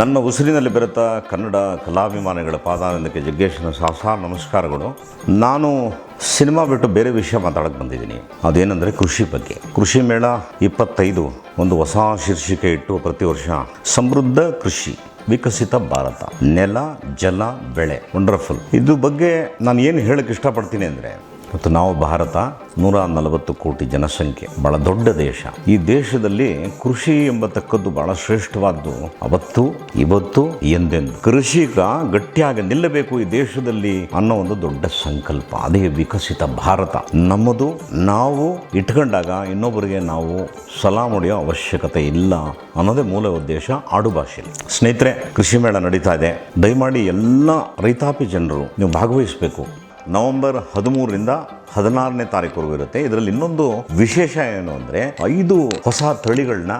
ನನ್ನ ಉಸಿರಿನಲ್ಲಿ ಬೆರೆತ ಕನ್ನಡ ಕಲಾಭಿಮಾನಿಗಳ ಪಾದಾನಂದಕ್ಕೆ ಜಗ್ಗೇಶನ ಸಾಸ ನಮಸ್ಕಾರಗಳು. ನಾನು ಸಿನಿಮಾ ಬಿಟ್ಟು ಬೇರೆ ವಿಷಯ ಮಾತಾಡಕ್ಕೆ ಬಂದಿದ್ದೀನಿ. ಅದೇನೆಂದರೆ ಕೃಷಿ ಬಗ್ಗೆ. ಕೃಷಿ ಮೇಳ ಇಪ್ಪತ್ತೈದು, ಒಂದು ಹೊಸ ಶೀರ್ಷಿಕೆ ಇಟ್ಟು ಪ್ರತಿ ವರ್ಷ ಸಮೃದ್ಧ ಕೃಷಿ, ವಿಕಸಿತ ಭಾರತ. ನೆಲ, ಜಲ, ಬೆಳೆ ವಂಡರ್ಫುಲ್ ಇದು ಬಗ್ಗೆ ನಾನು ಏನು ಹೇಳಕ್ಕೆ ಇಷ್ಟಪಡ್ತೀನಿ ಅಂದರೆ ಮತ್ತು ನಾವು ಭಾರತ ನೂರ ನಲವತ್ತು ಕೋಟಿ ಜನಸಂಖ್ಯೆ, ಬಹಳ ದೊಡ್ಡ ದೇಶ. ಈ ದೇಶದಲ್ಲಿ ಕೃಷಿ ಎಂಬತಕ್ಕದ್ದು ಬಹಳ ಶ್ರೇಷ್ಠವಾದ್ದು. ಅವತ್ತು, ಇವತ್ತು, ಎಂದೆಂದು. ಕೃಷಿಕ ಗಟ್ಟಿಯಾಗಿ ನಿಲ್ಲಬೇಕು ಈ ದೇಶದಲ್ಲಿ ಅನ್ನೋ ಒಂದು ದೊಡ್ಡ ಸಂಕಲ್ಪ. ಅದೇ ವಿಕಸಿತ ಭಾರತ. ನಮ್ಮದು, ನಾವು ಇಟ್ಕೊಂಡಾಗ ಇನ್ನೊಬ್ಬರಿಗೆ ನಾವು ಸಲಾ ಹೊಡೆಯೋ ಅವಶ್ಯಕತೆ ಇಲ್ಲ ಅನ್ನೋದೇ ಮೂಲ ಉದ್ದೇಶ ಆಡು ಭಾಷೆಯಲ್ಲಿ. ಸ್ನೇಹಿತರೆ, ಕೃಷಿ ಮೇಳ ನಡೀತಾ ಇದೆ. ದಯಮಾಡಿ ಎಲ್ಲ ರೈತಾಪಿ ಜನರು ನೀವು ಭಾಗವಹಿಸಬೇಕು. ನವೆಂಬರ್ ಹದಿಮೂರರಿಂದ ಹದಿನಾರನೇ ತಾರೀಕುವರೆಗೂ ಇರುತ್ತೆ. ಇದರಲ್ಲಿ ಇನ್ನೊಂದು ವಿಶೇಷ ಏನು ಅಂದರೆ ಐದು ಹೊಸ ತಳಿಗಳನ್ನ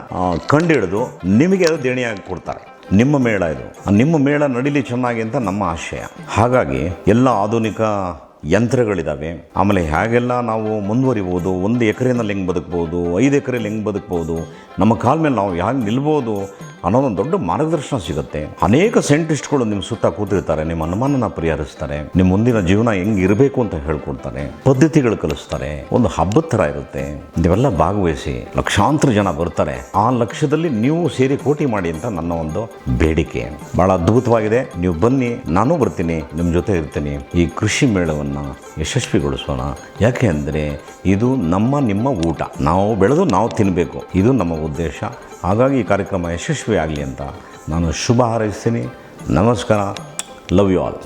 ಕಂಡುಹಿಡಿದು ನಿಮಗೆ ಅದು ದೇಣಿಯಾಗಿ ಕೊಡ್ತಾರೆ. ನಿಮ್ಮ ಮೇಳ ಇದು. ನಿಮ್ಮ ಮೇಳ ನಡೀಲಿ ಚೆನ್ನಾಗಿ ಅಂತ ನಮ್ಮ ಆಶಯ. ಹಾಗಾಗಿ ಎಲ್ಲ ಆಧುನಿಕ ಯಂತ್ರಗಳಿದ್ದಾವೆ ಆಮೇಲೆ ಹೇಗೆಲ್ಲ ನಾವು ಮುಂದುವರಿಬೋದು, ಒಂದು ಎಕರೆನಲ್ಲಿ ಹೆಂಗೆ ಬದುಕ್ಬೋದು, ಐದು ಎಕರೆಯಲ್ಲಿ ಹೆಂಗೆ ಬದುಕ್ಬೋದು, ನಮ್ಮ ಕಾಲ ಮೇಲೆ ನಾವು ಹೇಗೆ ನಿಲ್ಬೋದು ಅನ್ನೋದೊಂದು ದೊಡ್ಡ ಮಾರ್ಗದರ್ಶನ ಸಿಗುತ್ತೆ. ಅನೇಕ ಸೈಂಟಿಸ್ಟ್ಗಳು ನಿಮ್ಮ ಸುತ್ತ ಕೂತಿರ್ತಾರೆ, ನಿಮ್ಮ ಅನುಮಾನನ ಪರಿಹರಿಸ್ತಾರೆ, ನಿಮ್ಮ ಮುಂದಿನ ಜೀವನ ಹೆಂಗೆ ಇರಬೇಕು ಅಂತ ಹೇಳ್ಕೊಡ್ತಾರೆ, ಪದ್ಧತಿಗಳು ಕಲಿಸ್ತಾರೆ, ಒಂದು ಹಬ್ಬದ ಥರ ಇರುತ್ತೆ. ನೀವೆಲ್ಲ ಭಾಗವಹಿಸಿ ಲಕ್ಷಾಂತರ ಜನ ಬರ್ತಾರೆ. ಆ ಲಕ್ಷ್ಯದಲ್ಲಿ ನೀವು ಸೇರಿ ಕೋಟಿ ಮಾಡಿ ಅಂತ ನನ್ನ ಒಂದು ಬೇಡಿಕೆ. ಬಹಳ ಅದ್ಭುತವಾಗಿದೆ. ನೀವು ಬನ್ನಿ, ನಾನು ಬರ್ತೀನಿ, ನಿಮ್ಮ ಜೊತೆ ಇರ್ತೀನಿ. ಈ ಕೃಷಿ ಮೇಳವನ್ನು ಯಶಸ್ವಿಗೊಳಿಸೋಣ. ಯಾಕೆ ಅಂದರೆ ಇದು ನಮ್ಮ ನಿಮ್ಮ ಊಟ. ನಾವು ಬೆಳೆದು ನಾವು ತಿನ್ನಬೇಕು ಇದು ನಮ್ಮ ಉದ್ದೇಶ. ಹಾಗಾಗಿ ಈ ಕಾರ್ಯಕ್ರಮ ಯಶಸ್ವಿಯಾಗಲಿ ಅಂತ ನಾನು ಶುಭ ಹಾರೈಸ್ತೀನಿ. ನಮಸ್ಕಾರ. Love you all